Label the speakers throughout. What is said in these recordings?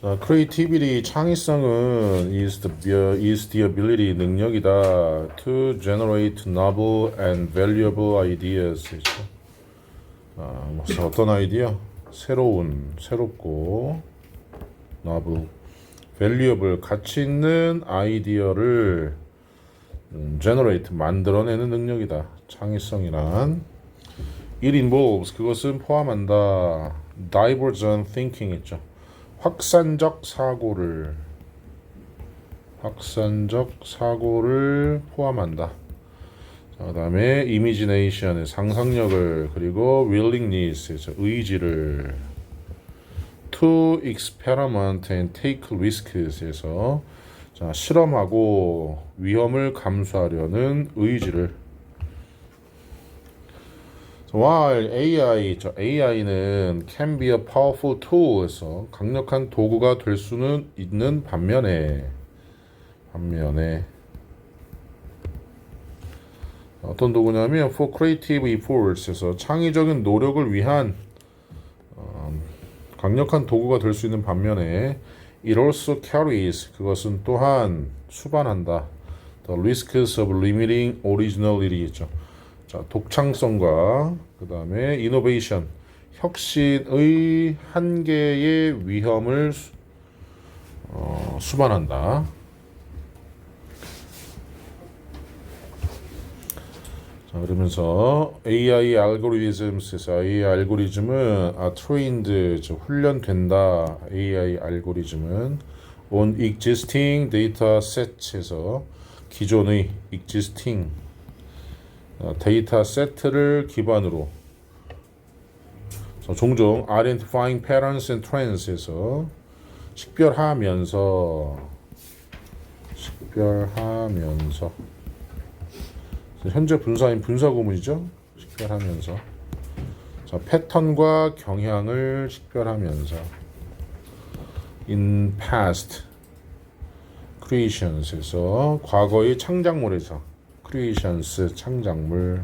Speaker 1: 자, creativity 창의성은 is the is the ability 능력이다 to generate novel and valuable ideas. 아, 무슨 어떤 아이디어? 새로운, 새롭고 novel, valuable 가치 있는 아이디어를 음, generate 만들어내는 능력이다. 창의성이란 it involves 그것은 포함한다. divergent thinking 있죠. 확산적 사고를 확산적 사고를 포함한다. 자, 그다음에 imagination의 상상력을 그리고 willingness에서 의지를 to experiment and take risks에서 자, 실험하고 위험을 감수하려는 의지를 while AI, 저 AI는 can be a powerful tool에서 강력한 도구가 될 수는 있는 반면에 반면에 어떤 도구냐면 for creative efforts에서 창의적인 노력을 위한 어, 강력한 도구가 될 수 있는 반면에 it also carries 그것은 또한 수반한다 the risks of limiting originality죠. 자, 독창성과 그 다음에 이노베이션, 혁신의 한계의 위험을 수, 어, 수반한다. 자, 그러면서 AI 알고리즘에서 AI 알고리즘은 아, trained, 저 훈련된다. AI 알고리즘은 on existing data sets에서 기존의 existing 어, 데이터 세트를 기반으로 종종 identifying patterns and trends에서 식별하면서 식별하면서. 현재 분사인 분사 구문이죠. 식별하면서. 자, 패턴과 경향을 식별하면서. in past creations에서 과거의 창작물에서 creations 창작물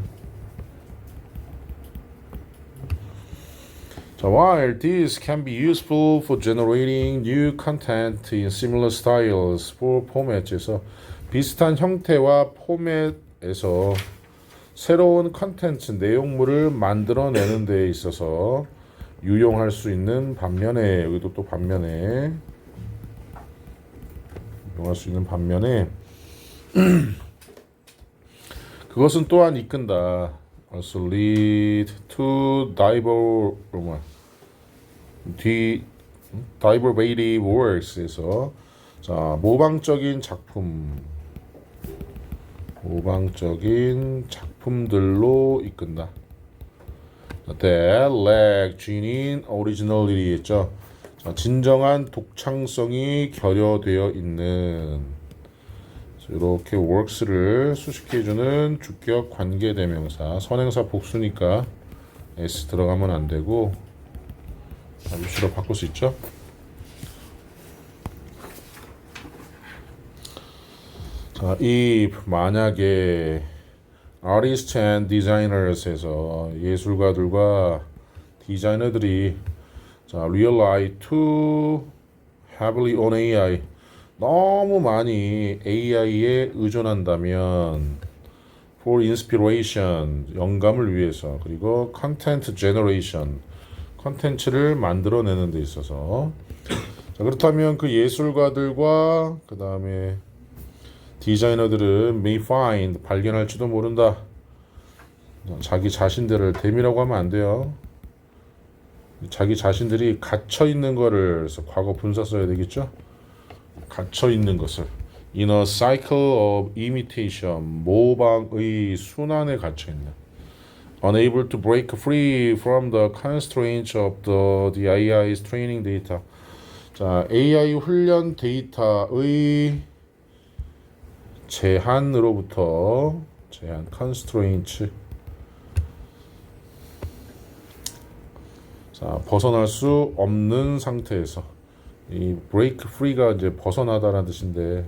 Speaker 1: 자, while these can be useful for generating new content in similar styles for formats에서 비슷한 형태와 포맷에서 새로운 컨텐츠 내용물을 만들어내는 데 있어서 유용할 수 있는 반면에 여기도 또 반면에 유용할 수 있는 반면에 그것은 또한 이끈다. also lead to diver 뭐야 뒤 diverbative works에서 자 모방적인 작품 모방적인 작품들로 이끈다. that lack genuine originality 했죠. 자, 진정한 독창성이 결여되어 있는 이렇게 works를 수식해주는 주격 관계 대명사 선행사 복수니까 s 들어가면 안 되고 위치로 바꿀 수 있죠. 자, if 만약에 artists and designers에서 예술가들과 디자이너들이 자, rely too heavily on AI 너무 많이 AI에 의존한다면 for inspiration 영감을 위해서 그리고 content generation 컨텐츠를 만들어내는 데 있어서. 자, 그렇다면 그 예술가들과 그 다음에 디자이너들은 may find 발견할지도 모른다. 자기 자신들을 댐이라고 하면 안 돼요. 자기 자신들이 갇혀 있는 거를 과거 분사 써야 되겠죠 갇혀 있는 것을 in a cycle of imitation 모방의 순환에 갇혀 있는 unable to break free from the constraints of the, the AI's training data 자 AI 훈련 데이터의 제한으로부터 제한 constraints 자 벗어날 수 없는 상태에서 이 break free가 이제 벗어나다라는 뜻인데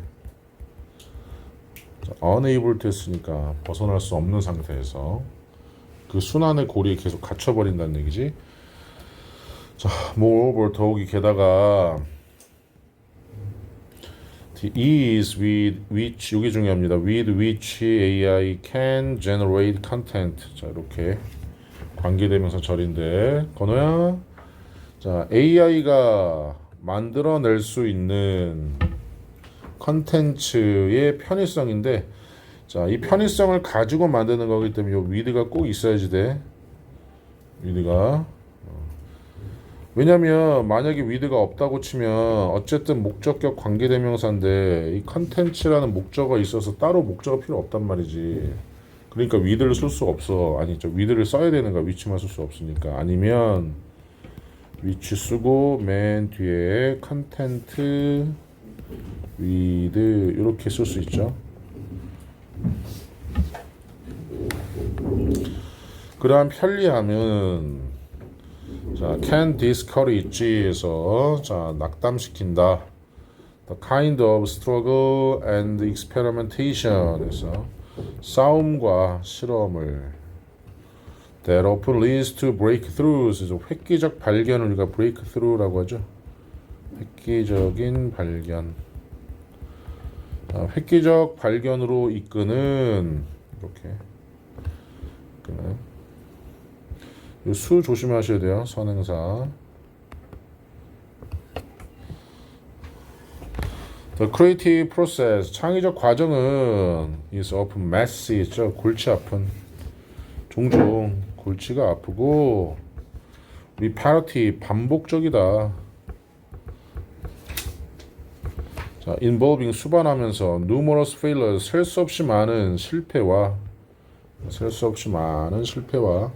Speaker 1: 자, unable to 했으니까 벗어날 수 없는 상태에서 그 순환의 고리에 계속 갇혀버린다는 얘기지. 자, moreover 더욱이 게다가 The is with which 이게 중요합니다. With which AI can generate content. 자 이렇게 관계대명사 절인데 건호야. 자 AI가 만들어낼 수 있는 컨텐츠의 편의성인데 자 이 편의성을 가지고 만드는 거기 때문에 요 with가 꼭 있어야지 돼. with가 왜냐면 만약에 위드가 없다고 치면 어쨌든 목적격 관계대명사인데 이 컨텐츠라는 목적어가 있어서 따로 목적어 필요 없단 말이지. 그러니까 위드를 쓸 수 없어. 아니죠. 위드를 써야 되는 거야. 위치만 쓸 수 없으니까. 아니면 위치 쓰고 맨 뒤에 컨텐트 위드 이렇게 쓸 수 있죠. 그러한 편리함은 자, can discourage에서 자 낙담시킨다. The kind of struggle and experimentation에서 싸움과 실험을 that often leads to breakthroughs. 획기적 발견을 우리가 breakthrough라고 하죠. 획기적인 발견. 자, 획기적 발견으로 이끄는 이렇게 이끄는 이수 조심하셔야 돼요. 선행사. The creative process 창의적 과정은 is often messy 있죠. 골치 아픈 종종 골치가 아프고 repetitive 반복적이다. 자, involving 수반하면서 numerous failures 셀 수 없이 많은 실패와 셀 수 없이 많은 실패와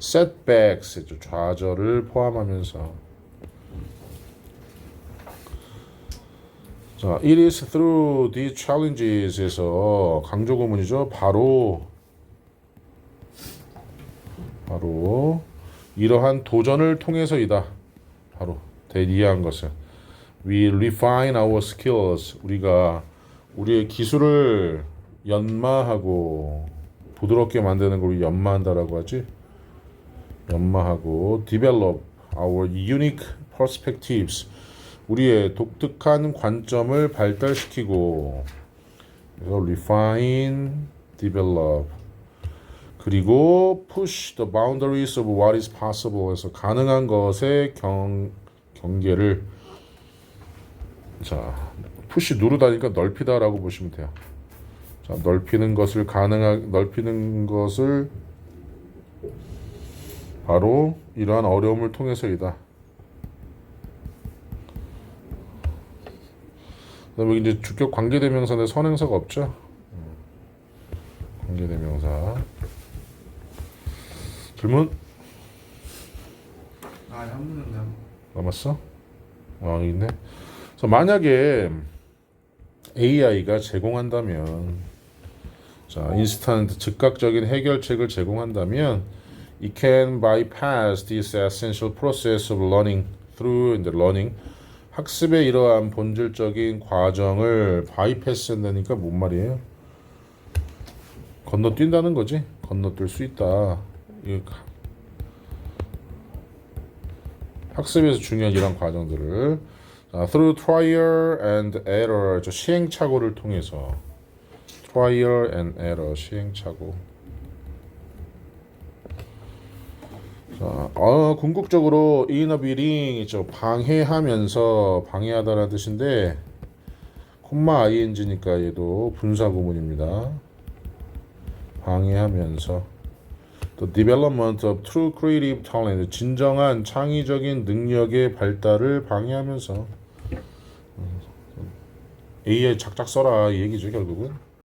Speaker 1: setbacks 좌절을 포함하면서 자, it is through these challenges에서 강조 구문이죠. 바로 바로 이러한 도전을 통해서이다. 바로 대이해한 것은 we refine our skills. 우리가 우리의 기술을 연마하고 부드럽게 만드는 걸 연마한다라고 하지. 연마하고 develop our unique perspectives 우리의 독특한 관점을 발달시키고 그래서 refine, develop 그리고 push the boundaries of what is possible 해서 가능한 것의 경, 경계를 자 push 누르다니까 넓히다라고 보시면 돼요. 자 넓히는 것을 가능하 넓히는 것을 바로 이러한 어려움을 통해서이다. 그다음에 이제 주격 관계대명사인데 선행사가 없죠. 음. 관계대명사. 질문
Speaker 2: 아, 한 분은 그냥
Speaker 1: 남았어? 아 있네. 그래서 만약에 AI가 제공한다면 자 인스턴트 즉각적인 해결책을 제공한다면 it can bypass this essential process of learning through the learning 학습의 이러한 본질적인 과정을 바이패스 한다니까 뭔 말이에요? 건너뛴다는 거지. 건너뛸 수 있다. 이거 학습에서 중요한 이런 과정들을 자, through trial and error 저 시행착오를 통해서 trial and error 시행착오 자, 어, 궁극적으로 있죠. 방해하면서 방해하다라는 뜻인데 콤마 ing니까 얘도 분사 구문입니다. 방해하면서 The development of true creative talent 진정한 창의적인 능력의 발달을 방해하면서 AI 작작 써라 이 얘기죠 결국은